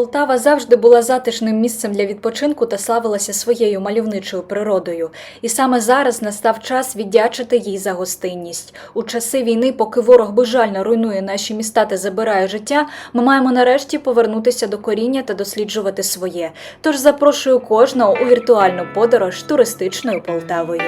Полтава завжди була затишним місцем для відпочинку та славилася своєю мальовничою природою. І саме зараз настав час віддячити їй за гостинність. У часи війни, поки ворог безжально руйнує наші міста та забирає життя, ми маємо нарешті повернутися до коріння та досліджувати своє. Тож запрошую кожного у віртуальну подорож туристичною Полтавою.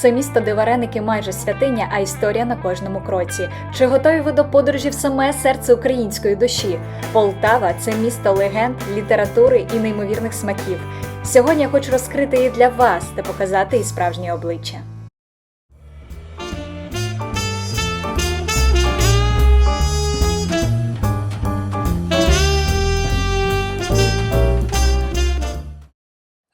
Це місто, де вареники майже святиня, а історія на кожному кроці. Чи готові ви до подорожі в саме серце української душі? Полтава це місто легенд, літератури і неймовірних смаків. Сьогодні я хочу розкрити її для вас та показати її справжнє обличчя.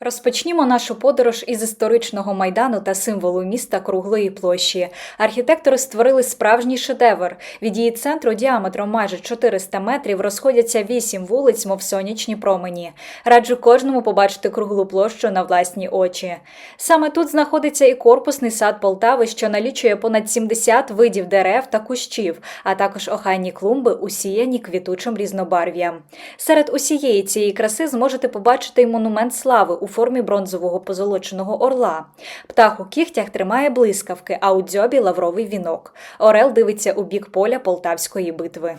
Розпочнімо нашу подорож із історичного майдану та символу міста круглої площі. Архітектори створили справжній шедевр. Від її центру діаметром майже 400 метрів розходяться вісім вулиць, мов сонячні промені. Раджу кожному побачити круглу площу на власні очі. Саме тут знаходиться і корпусний сад Полтави, що налічує понад 70 видів дерев та кущів, а також охайні клумби, усіяні квітучим різнобарв'ям. Серед усієї цієї краси зможете побачити й монумент слави у формі бронзового позолоченого орла. Птах у кігтях тримає блискавки, а у дзьобі лавровий вінок. Орел дивиться у бік поля Полтавської битви.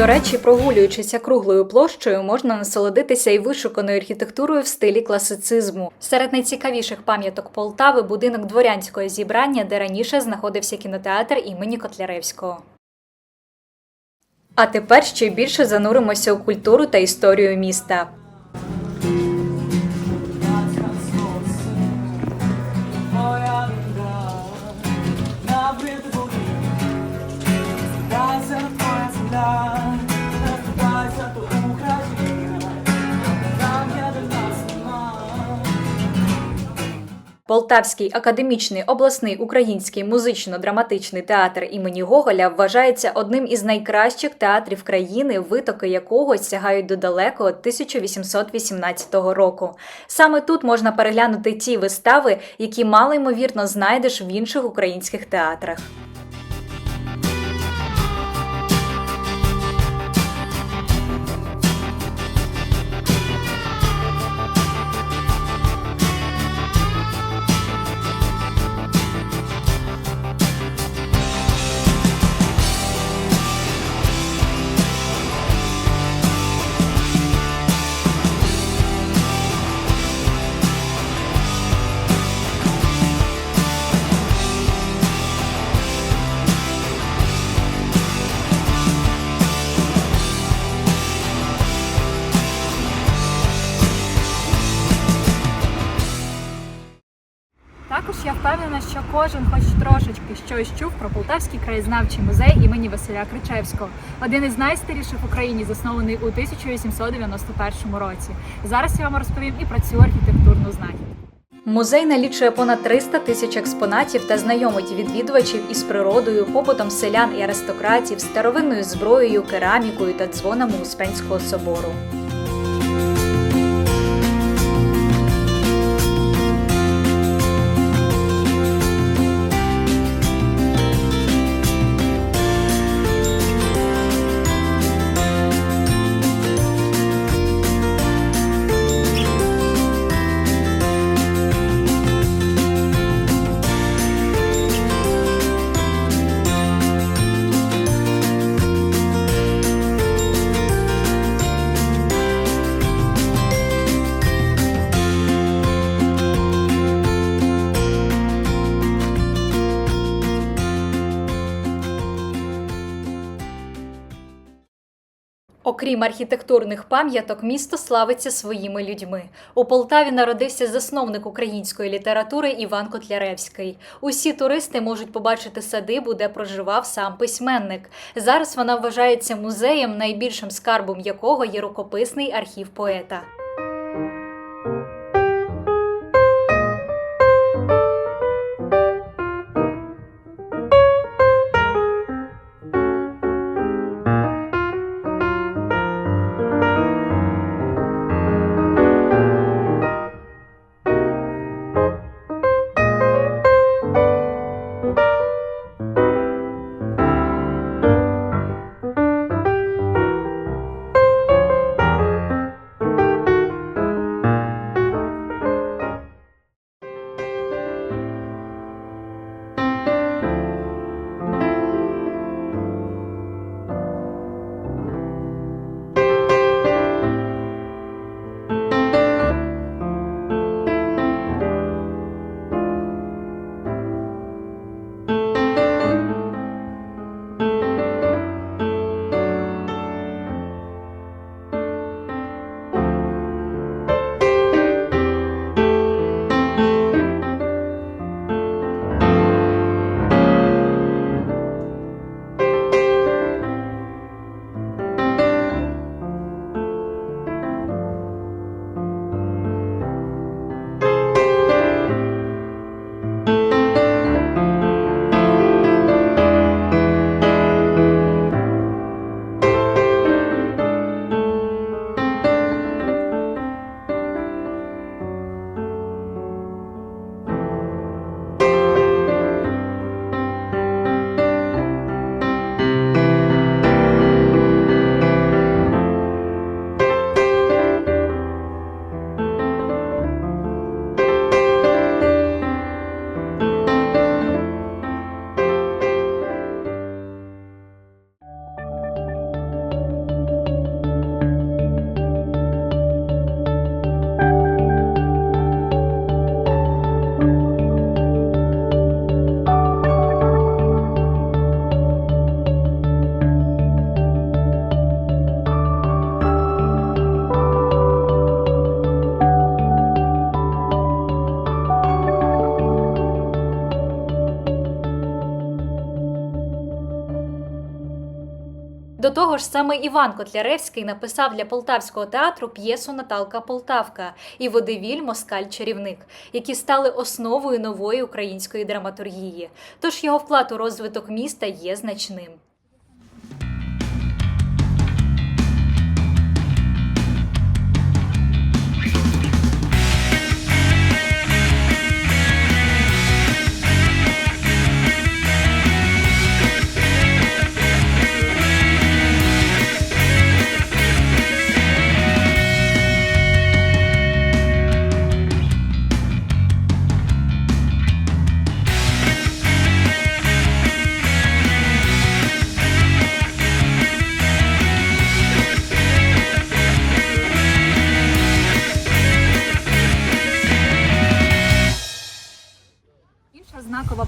До речі, прогулюючися круглою площею, можна насолодитися і вишуканою архітектурою в стилі класицизму. Серед найцікавіших пам'яток Полтави будинок дворянського зібрання, де раніше знаходився кінотеатр імені Котляревського. А тепер ще більше зануримося у культуру та історію міста. Полтавський академічний обласний український музично-драматичний театр імені Гоголя вважається одним із найкращих театрів країни, витоки якого сягають до далекого 1818 року. Саме тут можна переглянути ті вистави, які мало ймовірно знайдеш в інших українських театрах. Також я впевнена, що кожен хоч трошечки щось чув про Полтавський краєзнавчий музей імені Василя Кричевського, один із найстаріших в Україні, заснований у 1891 році. Зараз я вам розповім і про цю архітектурну знахідку. Музей налічує понад 300 тисяч експонатів та знайомить відвідувачів із природою, побутом селян і аристократів, старовинною зброєю, керамікою та дзвонами Успенського собору. Окрім архітектурних пам'яток, місто славиться своїми людьми. У Полтаві народився засновник української літератури Іван Котляревський. Усі туристи можуть побачити садибу, де проживав сам письменник. Зараз вона вважається музеєм, найбільшим скарбом якого є рукописний архів поета. До того ж, саме Іван Котляревський написав для полтавського театру п'єсу Наталка Полтавка і Водевіль Москаль Чарівник, які стали основою нової української драматургії. Тож його вклад у розвиток міста є значним.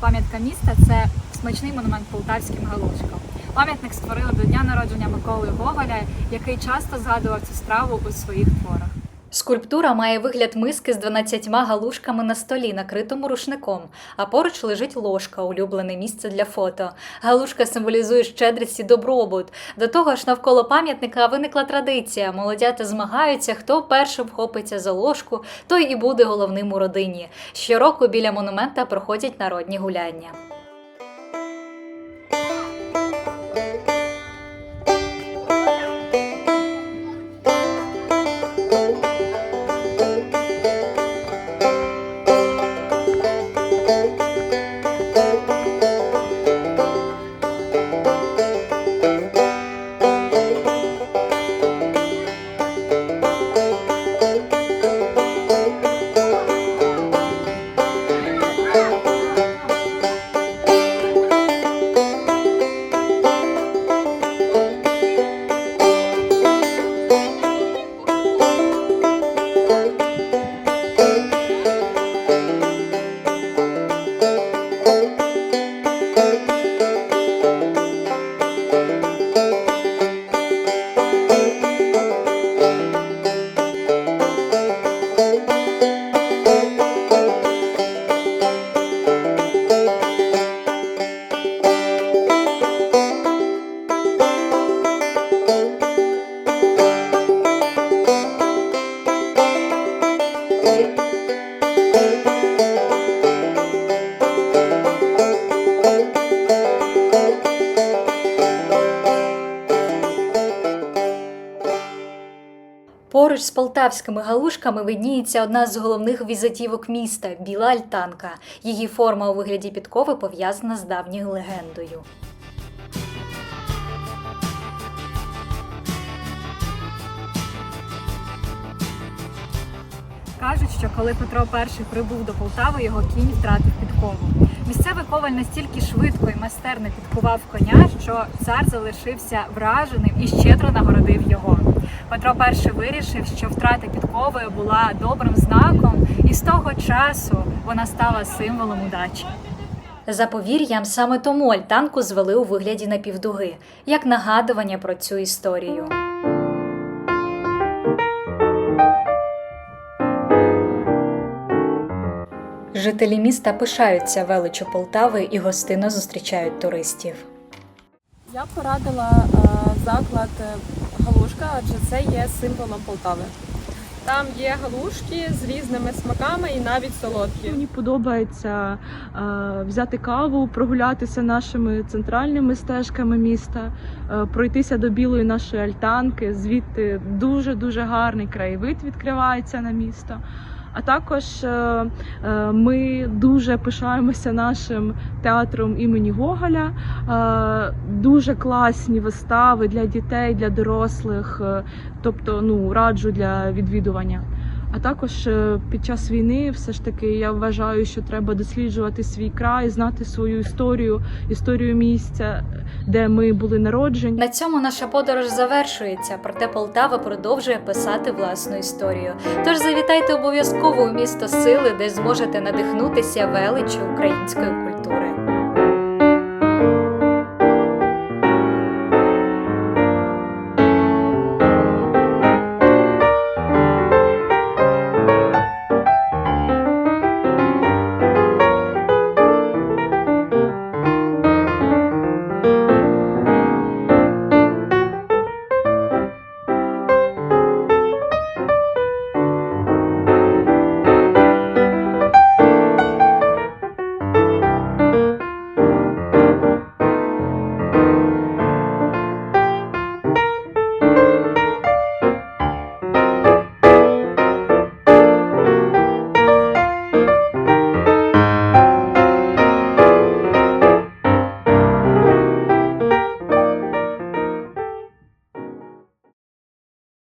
Пам'ятка міста це смачний монумент полтавським галушкам. Пам'ятник створили до дня народження Миколи Гоголя, який часто згадував цю страву у своїх творах. Скульптура має вигляд миски з 12 галушками на столі, накритому рушником, а поруч лежить ложка, улюблене місце для фото. Галушка символізує щедрість і добробут. До того ж, навколо пам'ятника виникла традиція. Молодята змагаються, хто першим вхопиться за ложку, той і буде головним у родині. Щороку біля монумента проходять народні гуляння. Поруч з полтавськими галушками видніється одна з головних візитівок міста біла альтанка. Її форма у вигляді підкови пов'язана з давньою легендою. Кажуть, що коли Петро І прибув до Полтави, його кінь втратив підкову. Місцевий коваль настільки швидко і майстерно підкував коня, що цар залишився враженим і щедро нагородив його. Петро І вирішив, що втрата підкови була добрим знаком, і з того часу вона стала символом удачі. За повір'ям, саме тому альтанку звели у вигляді напівдуги, як нагадування про цю історію. Жителі міста пишаються величу Полтави і гостинно зустрічають туристів. Я порадила е, заклад е, Галушка, адже це є символом Полтави. Там є галушки з різними смаками і навіть солодкі. Мені подобається е, взяти каву, прогулятися нашими центральними стежками міста, е, пройтися до білої нашої альтанки. Звідти дуже дуже гарний краєвид відкривається на місто. А також е, е, ми дуже пишаємося нашим театром імені Гоголя. Е, дуже класні вистави для дітей, для дорослих. тобто, ну раджу для відвідування. А також е, під час війни, все ж таки, я вважаю, що треба досліджувати свій край, знати свою історію, історію місця, де ми були народжені. На цьому наша подорож завершується, проте Полтава продовжує писати власну історію. Тож завітайте обов'язково у місто сили, де зможете надихнутися величчю української культури.